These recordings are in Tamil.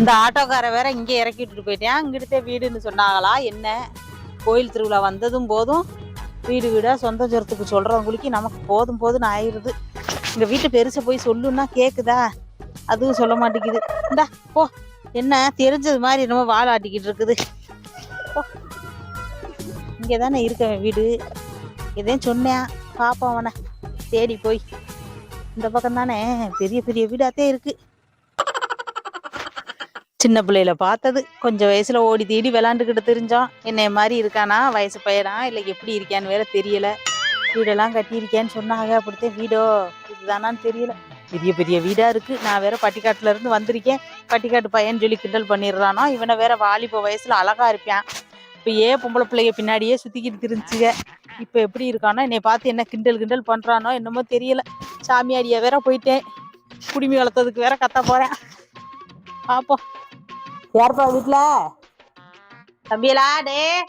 இந்த ஆட்டோக்கார வேற இங்கே இறக்கி விட்டுட்டு போயிட்டேன் இங்கிட்டே வீடுன்னு சொன்னாங்களா? என்ன? கோயில் திருவிழா வந்ததும் போதும். வீடு வீடாக சொந்த ஜரத்துக்கு சொல்கிறவங்களுக்கு நமக்கு போதும் போதும்னு ஆயிடுது. இந்த வீட்டு பெருசை போய் சொல்லுன்னா கேட்குதா அதுவும் சொல்ல மாட்டேங்குது. இந்தா போ. என்ன? தெரிஞ்சது மாதிரி என்னமோ வாழாட்டிக்கிட்டு இருக்குது. இங்கே தானே இருக்கேன் வீடு. எதையும் சொன்னேன். பாப்போம் அவனை. தேடி போய். இந்த பக்கம் தானே. பெரிய பெரிய வீடாத்தே இருக்குது சின்ன பிள்ளையில பார்த்தது. கொஞ்சம் வயசுல ஓடி தேடி விளாண்டுக்கிட்டு தெரிஞ்சோம் என்னைய மாதிரி இருக்கானா வயசு பையனா இல்லை எப்படி இருக்கான்னு வேற தெரியல. வீடெல்லாம் கட்டியிருக்கேன்னு சொன்னாங்க அப்படித்தான் வீடோ இதுதானான்னு தெரியல. பெரிய பெரிய வீடா இருக்கு. நான் வேற பட்டிக்காட்டுல இருந்து வந்திருக்கேன். பட்டிக்காட்டு பையன் சொல்லி கிண்டல் பண்ணிடுறானோ. இவனை வேற வாலிப வயசுல அழகா இருப்பான் இப்போ ஏன் பொம்பளை பிள்ளைங்க பின்னாடியே சுத்திக்கிட்டு இருந்துச்சுங்க? இப்போ எப்படி இருக்கானோ என்னை பார்த்து என்ன கிண்டல் கிண்டல் பண்றானோ என்னமோ தெரியல. சாமியாடியா வேற போயிட்டேன். குடிமி வளர்த்ததுக்கு வேற கத்த போறேன். பார்ப்போம் யாருப்பா வீட்ல? தம்பியலா டே.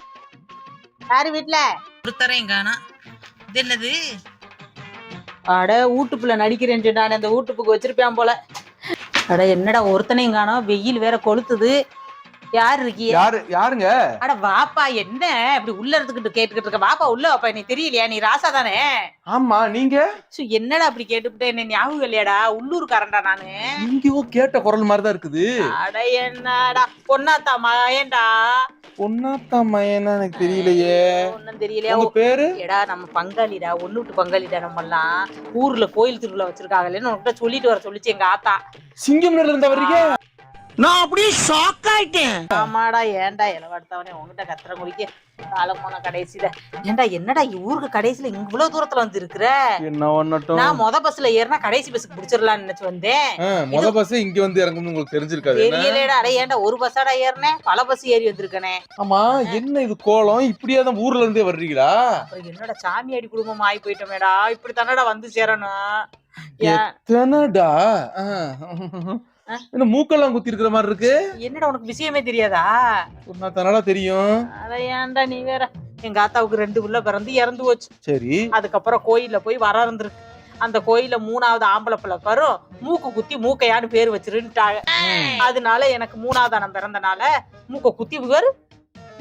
யாரு வீட்ல? ஒருத்தரையும் காணா. இது என்னது? அட வீட்டுப்புல நடிக்கிறேன் நான் அந்த வீட்டுப்புக்கு வச்சிருப்பேன் போல. அட என்னடா ஒருத்தனையும் காணோம். வெயில் வேற கொளுத்துது. யார் இருக்கிய யாரு யாருங்க? அட வாப்பா என்ன? இப்படி உள்ள இருந்துகிட்டு கேட்டுக்கிட்டு இருக்க. வாப்பா உள்ள வாப்பா நீ தெரியலையா? நீ ராசா தானே? ஆமா நீங்க? சு, என்னடா அப்படி கேட்டுவிட்ட என்ன ஞாபகம் இல்லையாடா? உள்ளூர்காரன்டா நானு. இங்கேயோ கேட்ட குரல் மாதிரி தான் இருக்குது. அட என்னடா பொன்னாத்தா மயன்டா பொன்னாத்தா மயனா எனக்கு தெரியலையே. ஒன்னும் தெரியலையா? உங்க பேரு? எடா நம்ம பங்காளிடா ஒண்ணு விட்டு பங்காளிடா நம்ம எல்லாம் ஊர்ல கோயில் திருவிழா வச்சிருக்காங்கல்லன்னு உன்கிட்ட சொல்லிட்டு வர சொல்லிச்சு எங்க ஆத்தா. சிங்கம்ல இருந்த வர்றீங்க நான் அப்படியே ஷாக் ஆயிட்டேன். ஆமாடா ஏன்டா இளவடுத்தவனே உங்ககிட்ட கத்திர முடிக்க காலம் போன கடைசியில. ஏன்டா என்னடா ஊருக்கு கடைசியில இவ்வளவு தூரத்துல வந்து இருக்கிற? என்ன ஒன்னட்டும் நான் மொத பஸ்ல ஏறினா கடைசி பஸ்க்கு பிடிச்சிடலாம்னு நினைச்சு வந்தேன். முத பஸ் இங்க வந்து இறங்கும்னு உங்களுக்கு தெரிஞ்சிருக்காது? தெரியலடா அட ஏன்டா ஒரு பஸ்ஸாடா ஏறினேன்? பல பஸ் ஏறி வந்திருக்கனே. ஆமா என்ன இது கோலம்? இப்படியே தான் ஊர்ல இருந்தே வர்றீங்களா? என்னடா சாமியாடி குடும்பம் ஆகி போயிட்டோமேடா. இப்படி தானடா வந்து சேரணும். ஏன், தானடா என்ன மூக்கெல்லாம் குத்தி இருக்கிற மாதிரி இருக்கு. என்னடா உனக்கு விஷயமே தெரியாதா? சொன்னா தானடா தெரியும். அட ஏன்டா நீ வேற? எங்க ஆத்தாவுக்கு ரெண்டு புள்ள பிறந்து இறந்து போச்சு. சரி. அதுக்கப்புறம் கோயில்ல போய் வர இருந்திருக்கு. அந்த கோயில்ல மூணாவது ஆம்பளை பிள்ளை பரும் மூக்கு குத்தி மூக்கையான்னு பேர் வச்சிருன்ட்டாங்க அதனால எனக்கு மூணாவது அண்ணன் பிறந்தனால மூக்க குத்தி பேர்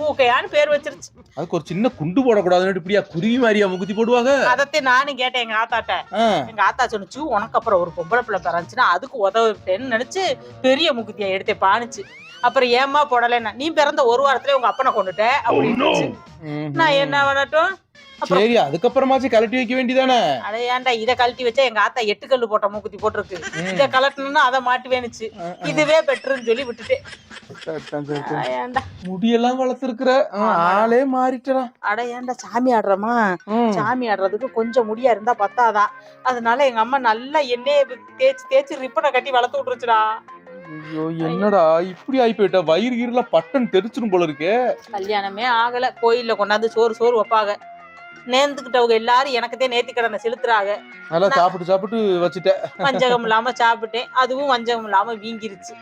மூக்கையான்னு பேர் வச்சிருச்சு. அதுக்கு ஒரு சின்ன குண்டு போடக்கூடாதுன்னு இப்படியா குருவி மாதிரியா முகுத்தி போடுவாங்க? அதத்தை நானும் கேட்டேன் எங்க ஆத்தாட்ட. எங்க ஆத்தா சொன்னுச்சு உனக்கு அப்புறம் ஒரு பொம்பளை பிள்ளை பிறந்துச்சுன்னா அதுக்கு உதவுட்டேன்னு நினைச்சு பெரிய முக்குத்தியா எடுத்தே பானுச்சு. அப்புறம் ஏமா போடலைன்னா நீ பிறந்த ஒரு வாரத்துல உங்க அப்பனை கொண்டுட்ட அப்படின்னு ம், நான் என்ன பண்ணட்டும் சரி அதுக்கப்புறமாச்சும் கலட்டி வைக்க வேண்டியதானே? அட ஏன்டா இத கழட்டி வச்சா எங்க ஆத்தா எட்டு கல்லு போட்ட மூக்குத்தி போட்டிருக்கு. இத கலட்டணும்னா அதை மாட்டுவேனுச்சு இதுவே பெட்டர்னு சொல்லி விட்டுட்டேன். முடியெல்லாம் வளர்த்துருக்குற ஆளே மாறிட்டா அட ஏன்டா சாமி ஆடுறோமா சாமி ஆடுறதுக்கு கொஞ்சம் முடியா இருந்தா பத்தாதான் அதனால எங்க அம்மா நல்லா எண்ணெயை தேய்ச்சி தேய்ச்சி ரிப்பனை கட்டி வளர்த்து விட்டுருச்சுடா. ஐயோ என்னடா இப்படி ஆகி போயிட்டா வயிறு கீரெல்லாம் பட்டன் தெரிச்சிரும் போல இருக்கே. கல்யாணமே ஆகல. கோயில்ல கொண்டாந்து சோறு சோறு வைப்பாங்க. நேர்ந்துக்கிட்டவங்க எல்லாரும் எனக்குதான் நேத்தி கடனை செலுத்துறாங்க. நல்லா சாப்பிட்டு சாப்பிட்டு வச்சுட்டேன். வஞ்சகம் இல்லாம சாப்பிட்டேன். அதுவும் வஞ்சகம் இல்லாம வீங்கிருச்சு.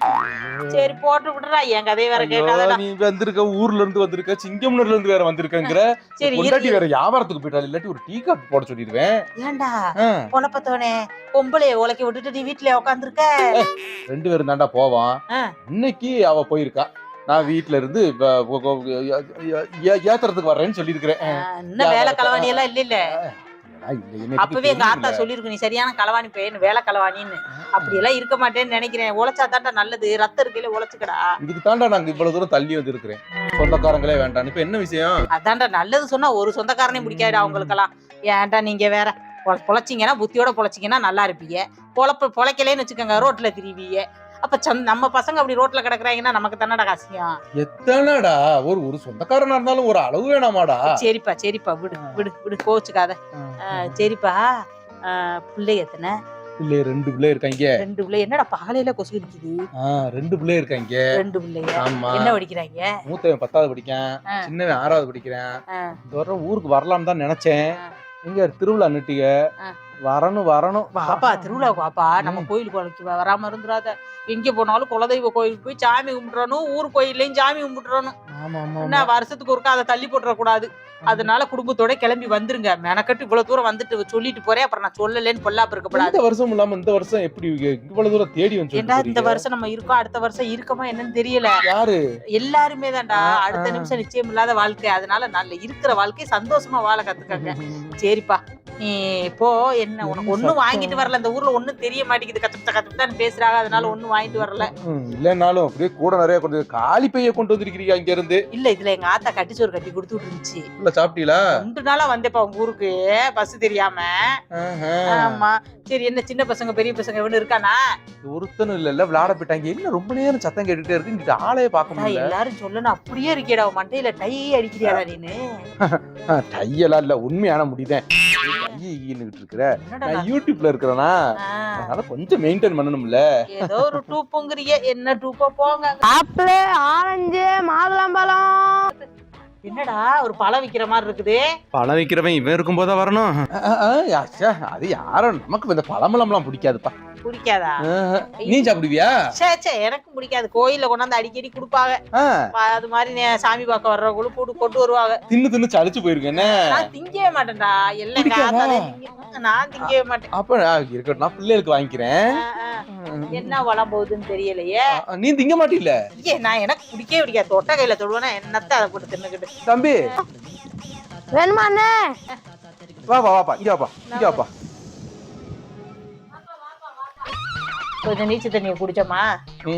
சரி போட்டு விடுறா. என் கதையை வேற ஐயோ, கேட்டாதடா நீ வந்திருக்க ஊர்ல இருந்து வந்திருக்க சிங்கம்னர்ல இருந்து வேற வந்திருக்கங்கிற. சரி இரு. வேற வியாபாரத்துக்கு போயிட்டா. இல்லாட்டி ஒரு டீ காப்பி போட சொல்லிடுவேன். ஏன்டா? பொழப்பத்தவனே பொம்பளைய உலக்கி விட்டுட்டு நீ வீட்டுல உட்காந்துருக்க ரெண்டு பேரும் தாண்டா போவான். இன்னைக்கு அவ போயிருக்கா. நான் வீட்ல இருந்து ஏத்துறதுக்கு வர்றேன்னு சொல்லியிருக்கிறேன். இன்னும் வேலை களவாணி எல்லாம் இல்ல இல்ல. அப்பவே எங்க ஆத்தா. சொல்லிருக்கு நீ சரியான களவாணி பையன் வேலை களவாணின்னு. அப்படி எல்லாம் இருக்க மாட்டேன்னு நினைக்கிறேன். உழைச்சா தாண்டா நல்லது ரத்தம் இருக்கையில உழைச்சுக்கடா. இதுக்கு தாண்டா நாங்க இவ்வளவு தூரம் தள்ளி வந்து இருக்கிறேன் சொந்தக்காரங்களே வேண்டாம் இப்ப என்ன விஷயம்? அதான்டா நல்லது சொன்னா ஒரு சொந்தக்காரனையும் பிடிக்காது அவங்களுக்கெல்லாம். ஏன்டா நீங்க வேற? பொழைச்சீங்கன்னா புத்தியோட பொழைச்சீங்கன்னா நல்லா இருப்பீங்க. பொழப்பு பொழைக்கலேன்னு வச்சுக்கோங்க ரோட்ல திரிவீங்க. அப்ப நம்ம பசங்க அப்படி ரோட்ல கிடக்குறாங்கன்னா நமக்கு தானடா காசியம் எத்தனைடா? ஒரு ஒரு சொந்தக்காரனா இருந்தாலும் ஒரு அளவு வேணாமாடா. சரிப்பா சரிப்பா விடு விடு விடு கோச்சுக்காத. சரிப்பா. பிள்ளை எத்தனை? பிள்ளை ரெண்டு பிள்ளை இருக்காங்க. ரெண்டு பிள்ளை. என்னடா பகலையில கொசு இருக்குது ரெண்டு பிள்ளை இருக்காங்க. ரெண்டு பிள்ளைய? ஆமா. என்ன படிக்கிறாங்க? மூத்தவன் பத்தாவது படிக்கான். சின்னவன் ஆறாவது படிக்கிறேன். இந்த ஊருக்கு வரலாம்னு தான் நினைச்சேன். ஆ. எங்க திருவிழா நிட்டிக? ஆ. வரணும் வரணும். வாப்பா திருவிழாவுக்கு வாப்பா. நம்ம கோயிலுக்கு வரைக்கும் வராம இருந்துடாத எங்க போனாலும் குலதெய்வ கோயிலுக்கு போய் சாமி கும்பிட்றணும் ஊர் கோயில்லையும் சாமி ஆமா என்ன வருஷத்துக்கு ஒருக்கா அதை தள்ளி போட்டுற கூடாது அதனால குடும்பத்தோட கிளம்பி வந்துருங்க. மெனக்கட்டு இவ்வளவு தூரம் வந்துட்டு சொல்லிட்டு போறேன். அப்புறம் நான் சொல்லலேன்னு பொல்லாப்பு இருக்கப்படாது இந்த வருஷம் இல்லாம இந்த வருஷம் எப்படி இவ்வளவு தூரம் தேடி வந்து ஏண்டா இந்த வருஷம் நம்ம இருக்கோம்? அடுத்த வருஷம் இருக்கமா என்னன்னு தெரியல? யாரு? எல்லாருமே தான்டா. அடுத்த. நிமிஷம் நிச்சயம் இல்லாத வாழ்க்கை. அதனால நல்ல இருக்கிற வாழ்க்கை சந்தோஷமா வாழ கத்துக்கங்க. சரிப்பா. நீ போ. என்ன உனக்கு ஒண்ணும். வாங்கிட்டு வரல. இந்த ஊர்ல ஒண்ணும் தெரிய மாட்டேங்குது. கத்துக்கிட்ட கத்துக்கிட்டான்னு பேசுறாங்க. அதனால ஒண்ணும் வாங்கிட்டு வரல. ம், இல்லைன்னாலும் அப்படியே கூட நிறைய கொண்டு காலி பைய கொண்டு வந்திருக்கிறீங்க அங்க இருந்து இல்ல இதுல எங்க ஆத்தா கட்டிச்சோறு கட்டி கொடுத்துட்டு இருந்துச்சு உள்ள சாப்பிட்டீங்களா? ரெண்டு நாளா வந்தேப்பா உங்க ஊருக்கு. பஸ் தெரியாம. ஆமா. சரி என்ன சின்ன பசங்க பெரிய பசங்க இவனு இருக்கானா? ஒருத்தனும் இல்ல இல்ல விளையாட போயிட்டாங்க. என்ன ரொம்ப நேரம் சத்தம் கேட்டுட்டே இருக்கு? இங்கிட்ட ஆளையே பார்க்க முடியல. எல்லாரும் சொல்லணும். அப்படியே இருக்கியடா உன் மண்டையில. டை அடிக்கிறியாடா நீனு? ஆ, டையெல்லாம் இல்ல. உண்மையான முடிதான். ஈன்னுகிட்டு இருக்கிற. என்னடா நான் நான்- யூடியூப்ல இருக்கிறேனா? அதனால கொஞ்சம் மெயின்டைன் பண்ணணும்ல. ஏதோ ஒரு டூப்புங்கிறிய என்ன டூப்போ? போங்க. ஆப்பிள் ஆரஞ்சு மாதுளம்பழம். என்னடா ஒரு பழம் விக்கிற மாதிரி இருக்குது? பழம் விற்கிறவன் இவன் இருக்கும்போதா வரணும்? ஆ, ஆ, யா, ச்சே, அது யாரும் நமக்கு இந்த பழமெல்லாம் பிடிக்காதுப்பா. பிடிக்காதா. நீ சாப்பிடுவியா? சே சே எனக்கும் பிடிக்காது. கோயில்ல கொண்டாந்து அடிக்கடி கொடுப்பாங்க. அது மாதிரி சாமி பார்க்க வர்றவங்களும் கூட்டு கொண்டு வருவாங்க. தின்னு தின்னு சளிச்சு போயிருக்கு என்ன? நான் திங்கவே மாட்டேன்டா. எல்லாம் நான் திங்கவே மாட்டேன். அப்ப இருக்கட்டும். நான் பிள்ளைகளுக்கு வாங்கிக்கிறேன். என்ன வளம் போகுதுன்னு தெரியலையே. நீ திங்க மாட்டில்ல? ஐயே நான் எனக்கு பிடிக்கவே பிடிக்காது. தொட்ட கையில தொடுவேனா என்னத்த அதை போட்டு தின்னுக்கிட்டு? தம்பி. வேணுமா அண்ணே? வா வா வாப்பா. இங்க வாப்பா. இங்க வாப்பா. கொஞ்சம் நீச்சல் தண்ணியை குடிச்சோமா.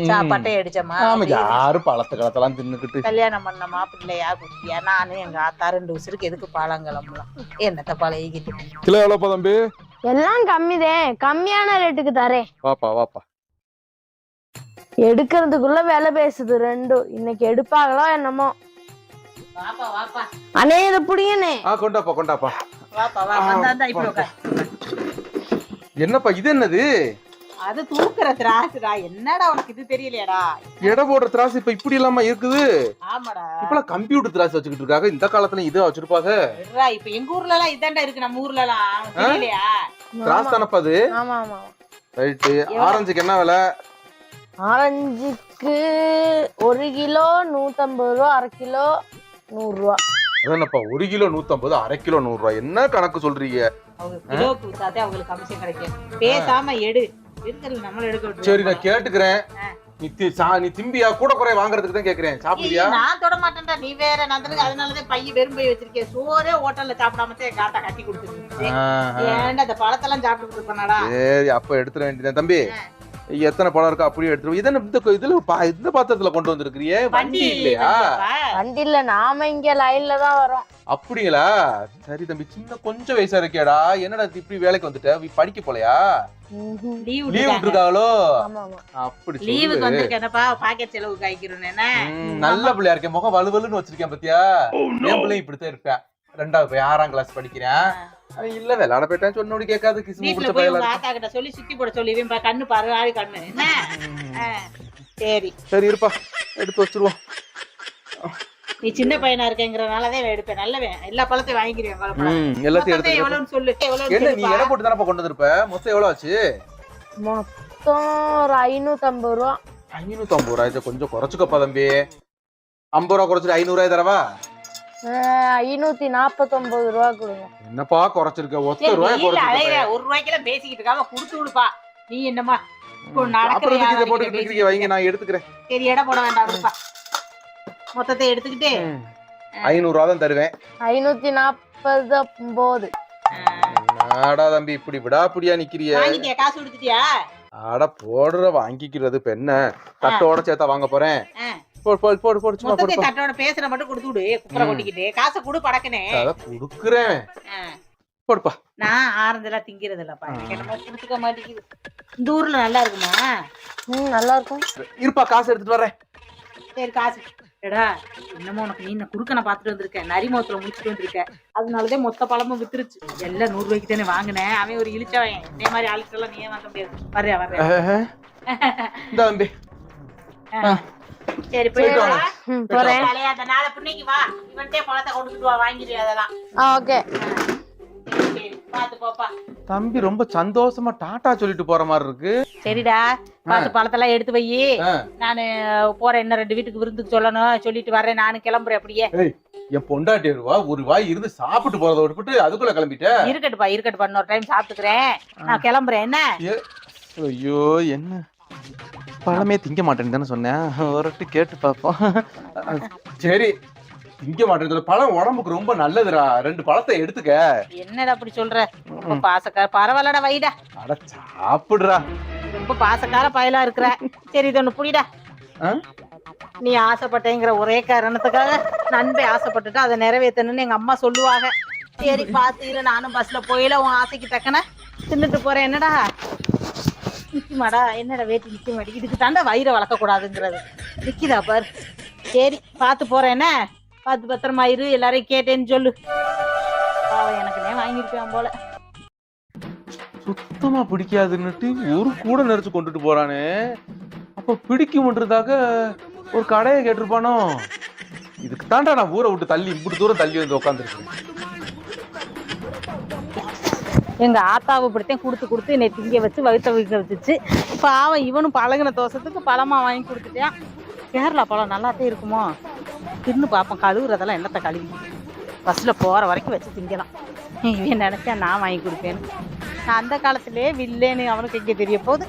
சாப்பாட்டை அடிச்சோமா? ஆமா அப்படியே யாரு பழத்தை கலத்தெல்லாம் தின்னுக்கிட்டு? கல்யாணம் பண்ண மாப்பிள்ளையா குட்டியா? நானு எங்க ஆத்தா ரெண்டு உசுருக்கு எதுக்கு பாலங்கிழம்பலாம் என்னத்த பழகிக்கிட்டு? கிலோ எவ்வளோப்பா தம்பி? எல்லாம் கம்மிதான். கம்மியான ரேட்டுக்கு தரேன். வாப்பா வாப்பா. எடுக்கிறதுக்குள்ள விலை பேசுது ரெண்டும் இன்னைக்கு எடுப்பாங்களோ என்னமோ. வாப்பா வாப்பா. அண்ணே இதை பிடிங்கண்ணே. ஆ கொண்டாப்பா கொண்டாப்பா. வாப்பா வா வந்தா. என்னப்பா இது என்னது? அது தூக்குற திராசுடா. என்னடா உனக்கு இது தெரியலையாடா? எடை போடுற திராசு இப்ப இப்படி இல்லாம இருக்குது? ஆமாடா. இப்பெல்லாம் கம்ப்யூட்டர் திராசு வச்சுக்கிட்டு இருக்காங்க. இந்த காலத்துல இது வச்சிருப்பாங்க. விட்றா, இப்ப எங்க ஊர்ல எல்லாம் இதாண்டா இருக்கு. நம்ம ஊர்ல எல்லாம் தெரியலையா? திராஸ் தானப்பா அது? ஆமா ஆமா ரைட்டு ஆரஞ்சுக்கு என்ன விலை? ஆரஞ்சுக்கு ஒரு கிலோ நூத்தம்பது ரூபா அரை கிலோ நூறு ரூபா. அதானப்பா ஒரு கிலோ நூத்தம்பது அரை கிலோ நூறு ரூபாய் என்ன கணக்கு சொல்றீங்க? அவங்க கிலோக்கு வித்தாதே அவங்களுக்கு கமிஷன் கிடைக்கும். பேசாம எடு. சரி நான் கேட்டுக்கிறேன். நீ நீ திம்பியா? கூட குறைய வாங்குறதுக்கு தான் கேக்குறேன். சாப்பிடுவியா? நான் தொட மாட்டேன்டா நீ வேற. நான் தானே அதனாலதான் பைய வெறும் பை வச்சிருக்கேன். சோறே ஹோட்டல்ல சாப்பிடாம தான் கட்டி கொடுத்துருந்துச்சு ஆஹா. ஏன்டா இந்த பழத்தெல்லாம் சாப்பிட்டு இருப்பானடா? சரி அப்ப எடுத்துட வேண்டியது தம்பி எத்தனை பழம் இருக்கோ அப்படியே எடுத்துருவோம். இந்த கொ- இதுல இந்த பாத்திரத்துல கொண்டு வந்திருக்கிறியே வண்டி இல்லையா? வண்டியில நாம இங்க லைன்ல தான் வரோம். அப்படிங்களா? சரி தம்பி சின்ன கொஞ்சம் வயசா இருக்கியாடா? என்னடா இது இப்படி வேலைக்கு வந்துட்ட? நீ படிக்க போலையா. லீவ் லீவ் விட்டுருக்காங்களோ? ஆமா ஆமா அப்படி லீவுக்கு வந்திருக்கேனப்பா பாக்கெட் செலவு நல்ல பிள்ளையா இருக்கேன். முகம் வலுவலுன்னு வச்சிருக்கேன் பாத்தியா? என் பிள்ளையும் இப்படித்தான் இருப்பேன். ரெண்டாவது போய் ஆறாம் கிளாஸ் படிக்கிறேன். இல்ல விளையாட போயிட்டேன் சொன்னோடி கேட்காது. கிசுமு வீட்டுல போய் உங்க ஆத்தா கிட்ட சொல்லி சுத்தி போட சொல்லி இவன் பா- கண்ணு பாரு கண்ணு. சரி. சரி இருப்பா. எடுத்து வச்சிருவோம். நீ சின்ன பையனா இருக்கேங்கிறனாலதான் எடுப்பேன். நல்லவன். எல்லா பழத்தையும் வாங்கிக்கிறேன் எல்லாத்தையும் எடுத்து எவ்வளவுன்னு சொல்லு. என்ன நீ. எடை போட்டு தானப்பா கொண்டு வந்திருப்ப? மொத்தம் எவ்வளவு ஆச்சு? மொத்தம் ஒரு ஐநூத்தம்பது ரூபா. ஐநூத்தி ஐம்பது ரூபாய் இதை கொஞ்சம் குறைச்சுக்கப்பா தம்பி. ஐம்பது ரூபா குறைச்சிட்டு ஐநூறு ரூபாய் தரவா? ஐநூத்தி நாப்பத்தொன்பது ரூபா கொடுங்க. என்னப்பா குறைச்சிருக்க? ஒத்த ரூபாய் ஒரு ரூபாய்க்கெல்லாம் பேசிக்கிட்டு இருக்காம குடுத்து விடுப்பா. நீ என்னமா வைங்க நான் எடுத்துக்கிறேன். சரி எடை போட வேண்டாம் விடுப்பா மொத்தத்தை எடுத்துக்கிட்டு ஐநூறு ரூபா தான் தருவேன். ஐநூத்தி நாப்பது ஒன்பது ஆடா தம்பி இப்படி விடாப்பிடியா நிக்கிறிய? வாங்கிட்டியா? காசு கொடுத்துட்டியா? ஆட போடுற வாங்கிக்கிறது என்ன? தட்டோட சேர்த்தா வாங்க போறேன். போடு போடு போடு போடு சும்மா போடு. தட்டோட பேசுற மட்டும் கொடுத்து விடு குப்புற ம். கொட்டிக்கிட்டு. காசை கொடு படக்குனே. அத குடுக்குறேன். போடுப்பா. நான் ஆரஞ்செல்லாம் திங்கிறது இல்லப்பா எனக்கு என்னமோ பிடிச்சிக்க மாட்டேங்குது. இந்த ஊர்ல நல்லா இருக்குமா? ம் நல்லா இருக்கும். இருப்பா காசு எடுத்துட்டு வரேன் சரி காசு. எடா என்னமோ உனக்கு நீ குறுக்கனை பார்த்துட்டு வந்திருக்க? நரிமுகத்துல முடிச்சுட்டு வந்திருக்க? அதனாலதான் மொத்த பழமும் வித்துருச்சு. எல்லாம் நூறு ரூபாய்க்கு தானே வாங்கினேன் அவன் ஒரு இழிச்சவன். இதே மாதிரி ஆளுக்கெல்லாம் நீயே வாங்க முடியாது? வர்றியா இந்த தம்பி சரி போயிட்டு சரி. வா. ம் போறேன். அந்த நாளை பின்னைக்கு வா. இவன்ட்டே பழத்தை கொண்டுட்டு வா வாங்கிடு அதெல்லாம். ஆ ஓகே. சரி, சரி பாத்து போப்பா. தம்பி ரொம்ப சந்தோஷமா டாட்டா சொல்லிட்டு போற மாதிரி இருக்கு. சரிடா பாத்து பழத்தெல்லாம் எடுத்து வை. நானு போறேன் இன்னும் ரெண்டு வீட்டுக்கு விருந்துக்கு சொல்லணும். சொல்லிட்டு வரேன் நானும் கிளம்புறேன் அப்படியே. என் பொண்டாட்டி வருவா ஒரு வாய் இருந்து சாப்பிட்டு போறத விட்டுட்டு அதுக்குள்ள கிளம்பிட்ட? இருக்கட்டுப்பா இருக்கட்டுப்பா இன்னொரு டைம் சாப்பிட்டுக்கிறேன். நான் கிளம்புறேன் என்ன? ஐயோ என்ன? பழமே திங்க மாட்டேன்னு தானே சொன்னேன். ஒரு கேட்டு பார்ப்போம். சரி திங்க மாட்டேன் பழம் உடம்புக்கு ரொம்ப நல்லதுடா. ரெண்டு பழத்தை எடுத்துக்க. என்னடா அப்படி சொல்ற? ரொம்ப பாசக்கார பரவாயில்லடா வைடா. அட சாப்பிடுறா ரொம்ப பாசக்கார பயலா இருக்கிற. சரி இது ஒண்ணு புடிடா. ஆ? நீ ஆசைப்பட்டேங்கிற ஒரே காரணத்துக்காக நண்பை ஆசைப்பட்டுட்டு அதை நிறைவேற்றணும்னு எங்க அம்மா சொல்லுவாங்க. சரி பார்த்து இரு. நானும் பஸ்ல போயில உன் ஆசைக்கு தக்கன. தின்னுட்டு போறேன். என்னடா? நிக்குமாடா? என்னடா வேட்டி நிற்க மாட்டேங்குது இதுக்கு தாண்டா வயிறை வளர்க்க நிற்கிதா பார். சரி பார்த்து போறேன் என்ன? பார்த்து பத்திரமா இரு எல்லாரையும் கேட்டேன்னு சொல்லு. பாவம் எனக்குனே வாங்கியிருப்பான் போல. சுத்தமா பிடிக்காதுன்னுட்டு ஒரு கூட நெரிச்சு கொண்டுட்டு போறானே. அப்ப பிடிக்கும்ன்றதாக ஒரு கடையை கேட்டிருப்பானோ? இதுக்கு தாண்டா நான் ஊரை விட்டு தள்ளி இப்படி தூரம் தள்ளி வந்து உட்காந்துருக்கேன் எங்கள் ஆத்தாவை இப்படித்தான் கொடுத்து கொடுத்து என்னை திங்க வச்சு வகுத்த வைக்க வச்சுச்சு. பாவம் இவனும் பழகின தோசத்துக்கு பழமாக வாங்கி கொடுத்துட்டேன் கேரளா பழம் நல்லாத்தே இருக்குமோ? தின்னு பார்ப்போம் கழுவுறதெல்லாம் என்னத்த கழுவி? பஸ்ஸில் போகிற வரைக்கும் வச்சு திங்கலாம். இவன் நினச்சா நான் வாங்கி கொடுப்பேன் நான் அந்த காலத்திலே வில்லேன்னு அவனுக்கு எங்கே தெரிய போகுது.